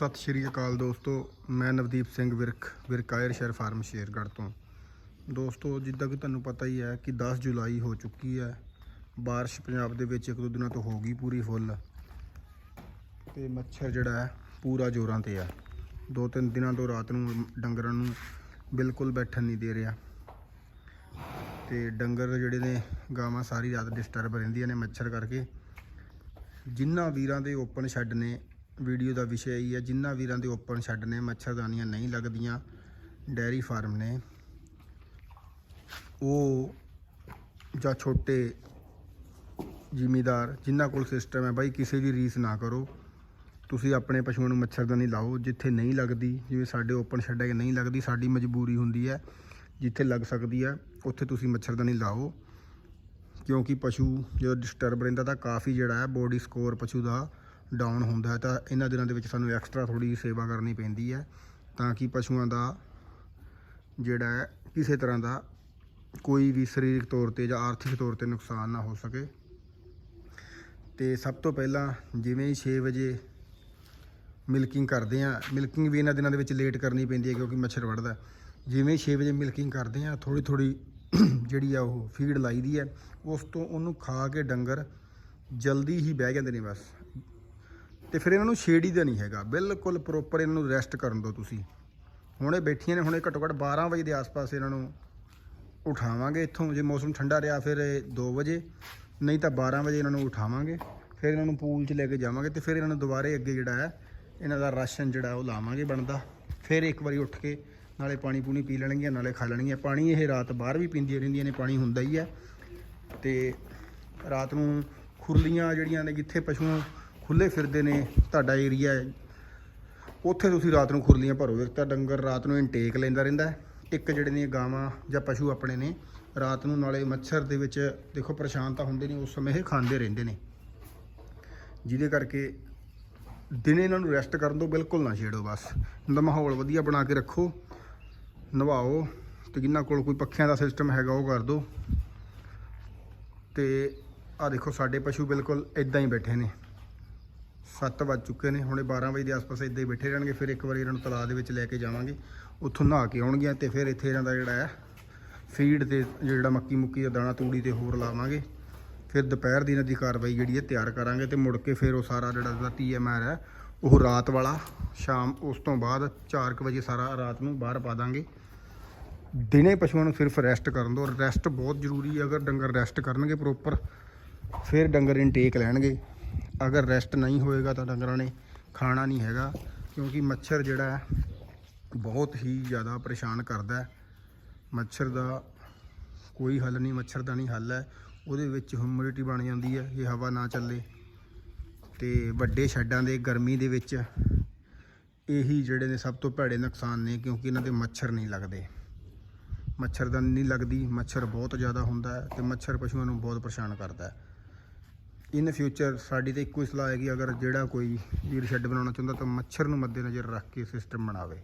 ਸਤਿ ਸ਼੍ਰੀ ਅਕਾਲ ਦੋਸਤੋ, ਮੈਂ ਨਵਦੀਪ ਸਿੰਘ ਵਿਰਕ ਵਿਰਕਾਇਰ ਸ਼ਹਿਰ ਫਾਰਮ ਸ਼ੇਰਗੜ੍ਹ ਤੋਂ। ਦੋਸਤੋ, ਜਿੱਦਾਂ ਕਿ ਤੁਹਾਨੂੰ ਪਤਾ ਹੀ ਹੈ ਕਿ 10 ਜੁਲਾਈ ਹੋ ਚੁੱਕੀ ਹੈ। ਬਾਰਿਸ਼ ਪੰਜਾਬ ਦੇ ਵਿੱਚ ਇੱਕ ਦੋ ਦਿਨਾਂ ਤੋਂ ਹੋ ਗਈ ਪੂਰੀ ਫੁੱਲ। ਤੇ ਮੱਛਰ ਜਿਹੜਾ ਹੈ, ਪੂਰਾ ਜ਼ੋਰਾਂ ਤੇ ਆ। ਦੋ ਤਿੰਨ ਦਿਨਾਂ ਤੋਂ ਰਾਤ ਨੂੰ ਡੰਗਰਾਂ ਨੂੰ ਬਿਲਕੁਲ ਬੈਠਣ ਨਹੀਂ ਦੇ ਰਿਹਾ। ਤੇ ਡੰਗਰ ਜਿਹੜੇ ਨੇ, ਗਾਵਾਂ ਸਾਰੀ ਰਾਤ ਡਿਸਟਰਬ ਰਹਿੰਦੀਆਂ ਨੇ ਮੱਛਰ ਕਰਕੇ। ਜਿਨ੍ਹਾਂ ਵੀਰਾਂ ਦੇ ਓਪਨ ਸ਼ੈੱਡ ਨੇ ਵੀਡੀਓ ਦਾ ਵਿਸ਼ਾ ਇਹੀ ਹੈ ਜਿਨ੍ਹਾਂ ਵੀਰਾਂ ਦੇ ਓਪਨ ਸ਼ੈੱਡ ਨੇ ਮੱਛਰਦਾਨੀਆਂ ਨਹੀਂ ਲੱਗਦੀਆਂ, ਡੈਰੀ ਫਾਰਮ ਨੇ। ਉਹ ਜਾਂ ਛੋਟੇ ਜ਼ਿਮੀਦਾਰ ਜਿਨ੍ਹਾਂ ਕੋਲ ਸਿਸਟਮ ਹੈ, ਬਾਈ ਕਿਸੇ ਦੀ ਰੀਸ ਨਾ ਕਰੋ। ਤੁਸੀਂ ਆਪਣੇ ਪਸ਼ੂਆਂ ਨੂੰ ਮੱਛਰਦਾਨੀ ਲਾਓ, ਜਿੱਥੇ ਨਹੀਂ ਲੱਗਦੀ, ਜਿਵੇਂ ਸਾਡੇ ਓਪਨ ਸ਼ੈੱਡ ਹੈ ਨਹੀਂ ਲੱਗਦੀ, ਸਾਡੀ ਮਜਬੂਰੀ ਹੁੰਦੀ ਹੈ, ਜਿੱਥੇ ਲੱਗ ਸਕਦੀ ਹੈ, ਉੱਥੇ ਤੁਸੀਂ ਮੱਛਰਦਾਨੀ ਲਾਓ। ਕਿਉਂਕਿ ਪਸ਼ੂ ਜਦੋਂ ਡਿਸਟਰਬ ਰਹਿੰਦਾ ਤਾਂ ਕਾਫੀ ਜਿਹੜਾ ਹੈ ਬੋਡੀ ਸਕੋਰ ਪਸ਼ੂ ਦਾ ਡਾਊਨ ਹੁੰਦਾ ਤਾਂ ਇਹਨਾਂ ਦਿਨਾਂ ਦੇ ਵਿੱਚ ਸਾਨੂੰ ਐਕਸਟਰਾ ਥੋੜੀ ਸੇਵਾ ਕਰਨੀ ਪੈਂਦੀ ਹੈ, ਤਾਂ ਕਿ ਪਸ਼ੂਆਂ ਦਾ ਜਿਹੜਾ ਹੈ, ਕਿਸੇ ਤਰ੍ਹਾਂ ਦਾ ਕੋਈ ਵੀ ਸਰੀਰਕ ਤੌਰ ਤੇ ਜਾਂ ਆਰਥਿਕ ਤੌਰ ਤੇ ਨੁਕਸਾਨ ਨਾ ਹੋ ਸਕੇ। ਤੇ ਸਭ ਤੋਂ ਪਹਿਲਾਂ ਜਿਵੇਂ ਹੀ 6 ਵਜੇ ਮਿਲਕਿੰਗ ਕਰਦੇ ਆ ਮਿਲਕਿੰਗ ਵੀ ਇਹਨਾਂ ਦਿਨਾਂ ਦੇ ਵਿੱਚ ਲੇਟ ਕਰਨੀ ਪੈਂਦੀ ਹੈ, ਕਿਉਂਕਿ ਮੱਛਰ ਵੜਦਾ ਜਿਵੇਂ 6 ਵਜੇ ਮਿਲਕਿੰਗ ਕਰਦੇ ਆ ਥੋੜੀ ਥੋੜੀ ਜਿਹੜੀ ਆ ਉਹ ਫੀਡ ਲਾਈਦੀ ਹੈ, ਉਸ ਤੋਂ ਉਹਨੂੰ ਖਾ ਕੇ ਡੰਗਰ ਜਲਦੀ ਹੀ ਬਹਿ ਜਾਂਦੇ ਨੇ ਬਸ। ਤੇ ਫਿਰ ਇਹਨਾਂ ਨੂੰ ਛੇੜੀ ਦਾ ਨਹੀਂ ਹੈਗਾ। ਬਿਲਕੁਲ ਪ੍ਰੋਪਰ ਇਹਨਾਂ ਨੂੰ ਰੈਸਟ ਕਰਨ ਦਿਓ ਤੁਸੀਂ। ਹੁਣੇ ਬੈਠੀਆਂ ਨੇ, ਹੁਣੇ ਘੱਟੋ ਘੱਟ 12 ਵਜੇ ਦੇ ਆਸ-ਪਾਸ ਇਹਨਾਂ ਨੂੰ ਉਠਾਵਾਂਗੇ ਇੱਥੋਂ। ਜੇ ਮੌਸਮ ਠੰਡਾ ਰਿਹਾ ਫਿਰ 2 ਵਜੇ, ਨਹੀਂ ਤਾਂ 12 ਵਜੇ ਇਹਨਾਂ ਨੂੰ ਉਠਾਵਾਂਗੇ। ਫਿਰ ਇਹਨਾਂ ਨੂੰ ਪੂਲ 'ਚ ਲੈ ਕੇ ਜਾਵਾਂਗੇ ਤੇ ਫਿਰ ਇਹਨਾਂ ਨੂੰ ਦੁਬਾਰੇ ਅੱਗੇ ਜਿਹੜਾ ਹੈ, ਇਹਨਾਂ ਦਾ ਰਾਸ਼ਨ ਜਿਹੜਾ ਉਹ ਲਾਵਾਂਗੇ ਬਣਦਾ। ਫਿਰ ਇੱਕ ਵਾਰੀ ਉੱਠ ਕੇ ਨਾਲੇ ਪਾਣੀ ਪੂਣੀ ਪੀ ਲੈਣਗੀਆਂ, ਨਾਲੇ ਖਾ ਲੈਣਗੀਆਂ। ਪਾਣੀ ਇਹ ਰਾਤ ਬਾਹਰ ਵੀ ਪੀਂਦੀਆਂ ਰਹਿੰਦੀਆਂ ਨੇ, ਪਾਣੀ ਹੁੰਦਾ ਹੀ ਹੈ। ਤੇ ਰਾਤ ਨੂੰ ਖੁਰਲੀਆਂ ਜਿਹੜੀਆਂ ਨੇ, ਜਿੱਥੇ ਪਸ਼ੂ ਖੁੱਲੇ ਫਿਰਦੇ ਨੇ ਤੁਹਾਡਾ ਏਰੀਆ ਹੈ। ਉੱਥੇ ਤੁਸੀਂ ਰਾਤ ਨੂੰ ਖੁਰਲੀਆਂ ਭਰੋ ਇੱਕ ਤਾਂ ਡੰਗਰ ਰਾਤ ਨੂੰ ਇਨਟੇਕ ਲੈਂਦਾ ਰਹਿੰਦਾ ਇੱਕ ਜਿਹੜੇ ਨੇ ਗਾਵਾਂ ਜਾਂ ਪਸ਼ੂ ਆਪਣੇ ਨੇ, ਰਾਤ ਨੂੰ ਨਾਲੇ ਮੱਛਰ ਦੇ ਵਿੱਚ ਦੇਖੋ ਪਰੇਸ਼ਾਨ ਤਾਂ ਹੁੰਦੇ ਨੇ, ਉਸ ਸਮੇਂ ਇਹ ਖਾਂਦੇ ਰਹਿੰਦੇ ਨੇ। ਜਿਹਦੇ ਕਰਕੇ ਦਿਨੇ ਇਹਨਾਂ ਨੂੰ ਰੈਸਟ ਕਰਨ ਦਿਓ ਬਿਲਕੁਲ ਨਾ ਛੇੜੋ ਬਸ। ਇਹਨਾਂ ਦਾ ਮਾਹੌਲ ਵਧੀਆ ਬਣਾ ਕੇ ਰੱਖੋ, ਨਵਾਓ ਤੇ ਜਿਨ੍ਹਾਂ ਕੋਲ ਕੋਈ ਪੱਖਿਆਂ ਦਾ ਸਿਸਟਮ ਹੈਗਾ ਉਹ ਕਰ ਦਿਓ ਤੇ ਆ ਦੇਖੋ ਸਾਡੇ ਪਸ਼ੂ ਬਿਲਕੁਲ ਇਦਾਂ ਹੀ ਬੈਠੇ ਨੇ। 7 ਵੱਜ ਚੁੱਕੇ ਨੇ। ਹੁਣੇ 12 ਵਜੇ ਦੇ ਆਸ-ਪਾਸ ਇੱਦਾਂ ਹੀ ਬੈਠੇ ਰਹਿਣਗੇ। ਫਿਰ ਇੱਕ ਵਾਰੀ ਇਹਨਾਂ ਨੂੰ ਤਲਾਅ ਦੇ ਵਿੱਚ ਲੈ ਕੇ ਜਾਵਾਂਗੇ। ਉੱਥੋਂ ਨਹਾ ਕੇ ਆਉਣਗੀਆਂ ਤੇ ਫਿਰ ਇੱਥੇ ਇਹਨਾਂ ਦਾ ਜਿਹੜਾ ਹੈ, ਫੀਡ ਤੇ ਜਿਹੜਾ ਮੱਕੀ ਮੁੱਕੀ ਦਾ ਦਾਣਾ ਤੂੜੀ ਤੇ ਹੋਰ ਲਾਵਾਂਗੇ। ਫਿਰ ਦੁਪਹਿਰ ਦੀ ਇਹਨਾਂ ਦੀ ਕਾਰਵਾਈ ਜਿਹੜੀ ਹੈ ਤਿਆਰ ਕਰਾਂਗੇ ਤੇ ਮੁੜ ਕੇ ਫਿਰ ਉਹ ਸਾਰਾ ਜਿਹੜਾ ਦਾ ਟੀਐਮਆਰ ਹੈ, ਉਹ ਰਾਤ ਵਾਲਾ ਸ਼ਾਮ ਉਸ ਤੋਂ ਬਾਅਦ 4:00 ਵਜੇ ਸਾਰਾ ਰਾਤ ਨੂੰ ਬਾਹਰ ਪਾ ਦਾਂਗੇ। ਦਿਨੇ ਪਸ਼ੂਆਂ ਨੂੰ ਸਿਰਫ ਰੈਸਟ ਕਰਨ ਦਿਓ। ਰੈਸਟ ਬਹੁਤ ਜ਼ਰੂਰੀ ਹੈ। ਅਗਰ ਡੰਗਰ ਰੈਸਟ ਕਰਨਗੇ ਪ੍ਰੋਪਰ ਫਿਰ ਡੰਗਰ ਇਨਟੇਕ ਲੈਣਗੇ। ਅਗਰ ਰੈਸਟ ਨਹੀਂ ਹੋਏਗਾ ਤਾਂ ਡੰਗਰਾਂ ਨੇ ਖਾਣਾ ਨਹੀਂ ਹੈਗਾ, ਕਿਉਂਕਿ ਮੱਛਰ ਜਿਹੜਾ ਹੈ ਬਹੁਤ ਹੀ ਜ਼ਿਆਦਾ ਪਰੇਸ਼ਾਨ ਕਰਦਾ ਮੱਛਰ ਦਾ ਕੋਈ ਹੱਲ ਨਹੀਂ, ਮੱਛਰ ਦਾ ਨਹੀਂ ਹੱਲ ਹੈ। ਉਹਦੇ ਵਿੱਚ ਹਿਊਮਿਡਿਟੀ ਬਣ ਜਾਂਦੀ ਹੈ, ਇਹ ਹਵਾ ਨਾ ਚੱਲੇ। ਤੇ ਵੱਡੇ ਸ਼ੈੱਡਾਂ ਦੇ, ਗਰਮੀ ਦੇ ਵਿੱਚ ਇਹੀ ਜਿਹੜੇ ਨੇ ਸਭ ਤੋਂ ਭੈੜੇ ਨੁਕਸਾਨ ਨੇ, ਕਿਉਂਕਿ ਇਹਨਾਂ ਦੇ ਮੱਛਰ ਨਹੀਂ ਲੱਗਦੇ। ਮੱਛਰਦਾਨੀ ਨਹੀਂ ਲੱਗਦੀ, ਮੱਛਰ ਬਹੁਤ ਜ਼ਿਆਦਾ ਹੁੰਦਾ ਹੈ ਤੇ ਮੱਛਰ ਪਸ਼ੂਆਂ ਨੂੰ ਬਹੁਤ ਪਰੇਸ਼ਾਨ ਕਰਦਾ ਹੈ। ਇਨ ਫਿਊਚਰ ਸਾਡੀ ਤਾਂ ਇੱਕੋ ਹੀ ਸਲਾਹ ਹੈ ਕਿ ਅਗਰ ਜਿਹੜਾ ਕੋਈ ਵੀਰ ਸ਼ੈੱਡ ਬਣਾਉਣਾ ਚਾਹੁੰਦਾ ਤਾਂ ਮੱਛਰ ਨੂੰ ਮੱਦੇਨਜ਼ਰ ਰੱਖ ਕੇ ਸਿਸਟਮ ਬਣਾਵੇ।